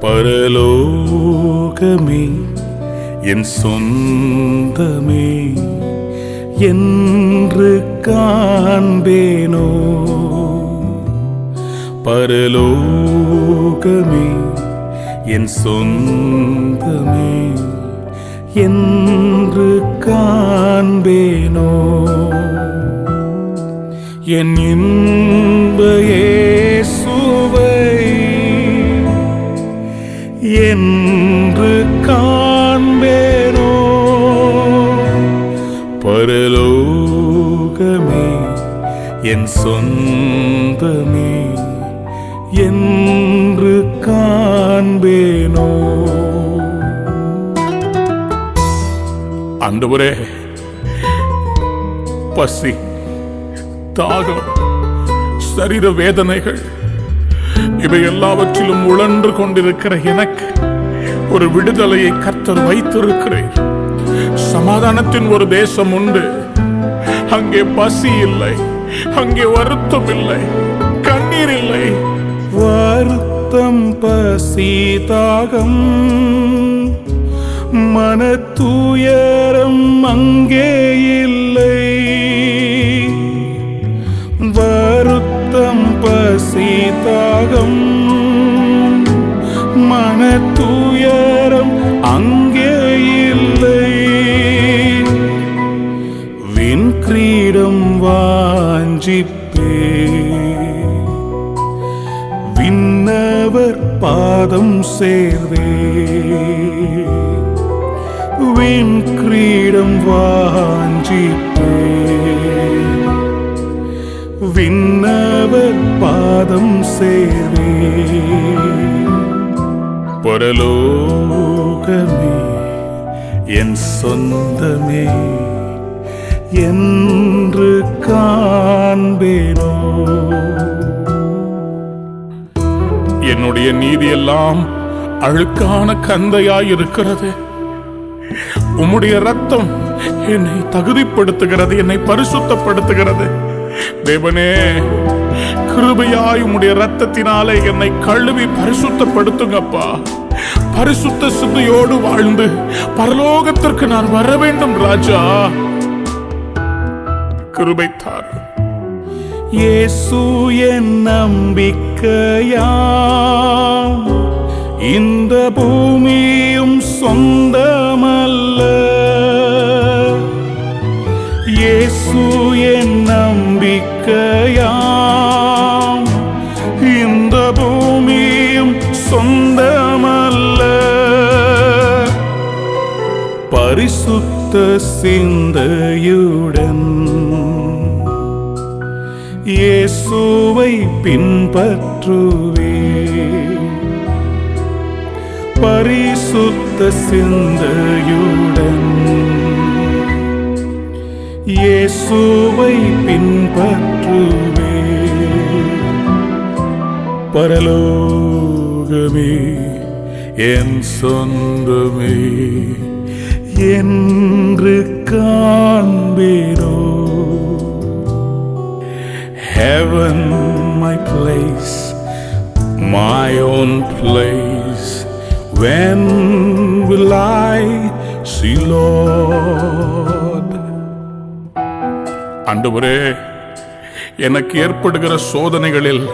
பரலோகமே என் சொந்தமே என்று காண்பேனோ? பரலோகமே என் சொந்தமே என்று காண்பேனோ? என் என் சொந்தமே என்று காண்பேனோ? ஆண்டவரே பசி தாகம் சரீர வேதனைகள் இவை எல்லாவற்றிலும் உழன்று கொண்டிருக்கிற எனக்கு ஒரு விடுதலையை கர்த்தர் வைத்திருக்கிறேன் சமாதானத்தின் ஒரு தேசம் உண்டு. அங்கே பசி இல்லை. அங்கே வருத்தம் இல்லை கண்ணீர் இல்லை. வருத்தம் பசி தாகம் மன தூயரம் அங்கே இல்லை. வருத்தம் பசி தாகம் பாதம் சேர்வே. வீண் கிரீடம் வாஞ்சிப்பே. விண்ணவர் பாதம் சேர்வே. பரலோகமே என் சொந்தமே என்று காண்பேனோ. என்னுடைய நீதியெல்லாம் அழுக்கான கந்தையாயிருக்கிறது. உம்முடைய ரத்தம் என்னை தகுதிப்படுத்துகிறது என்னை பரிசுத்தப்படுத்துகிறது. தேவனே கிருபையாய் உம்முடைய ரத்தத்தினாலே என்னை கழுவி பரிசுத்தப்படுத்துங்கப்பா. பரிசுத்த சிந்தையோடு வாழ்ந்து பரலோகத்திற்கு நான் வர வேண்டும் ராஜா. கிருபை தார். இயேசு என் நம்பிக்கையாம். இந்த பூமியும் சொந்தமல்ல. இயேசு என் நம்பிக்கையாம். இந்த பூமியும் சொந்தமல்ல. பரிசுத்த சிந்தையுடன் இயேசுவை பின்பற்றுவே பரிசுத்த சிந்தையுடன் இயேசுவை பின்பற்றுவே பரலோகமே என் சொந்தமே என்று காண்பேனோ. See Lord? ஆண்டவரே எனக்கு ஏற்படுகிற சோதனைகளில்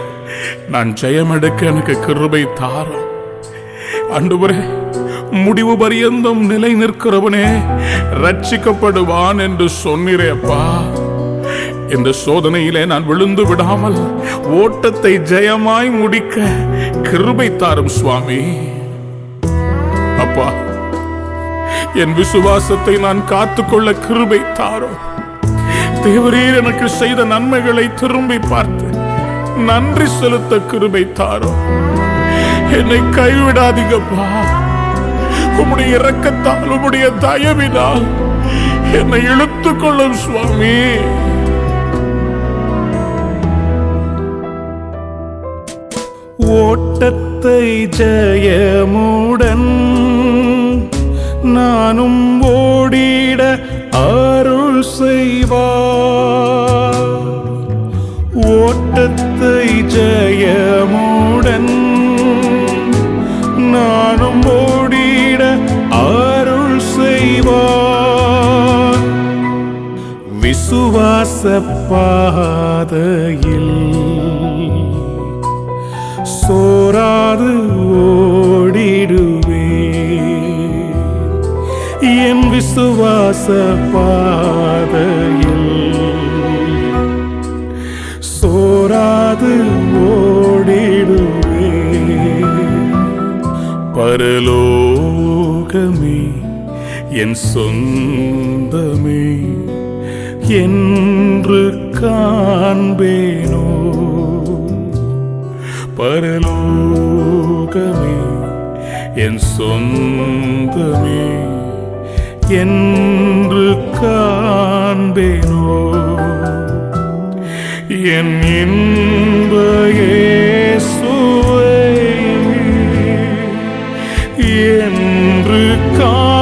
நான் ஜெயமெடுக்க எனக்கு கிருபை தாரும். ஆண்டவரே முடிவு பரியந்தம் நிலை நிற்கிறவனே ரட்சிக்கப்படுவான் என்று சொன்னீரேப்பா இந்த சோதனையிலே நான் விழுந்து விடாமல் ஓட்டத்தை ஜெயமாய் முடிக்க கிருபை தாரும் சுவாமி. அப்பா என் விசுவாசத்தை நான் காத்துக்கொள்ள கிருபை தாரோ தேவரீர் எனக்கு செய்த நன்மைகளை திரும்பி பார்த்து நன்றி செலுத்த கிருபை தாரோ என்னை கைவிடாதீங்கப்பா. உம்முடைய இரக்கத்தால் உம்முடைய தயவினால் என்னை இழுத்துக் கொள்ளும் சுவாமி. ஓட்டத்தை ஜெயமுடன் பாதையில் சோராது ஓடிடுவே. என் விசுவாச பாதையில் சோராது ஓடிடுவே. பரலோகமே என் சொந்தமே என்று காண்பேனோ? பரலோகமே என் சொந்தமே என்று காண்பேனோ? என் இன்ப இயேசுவே என்று காண்பேனோ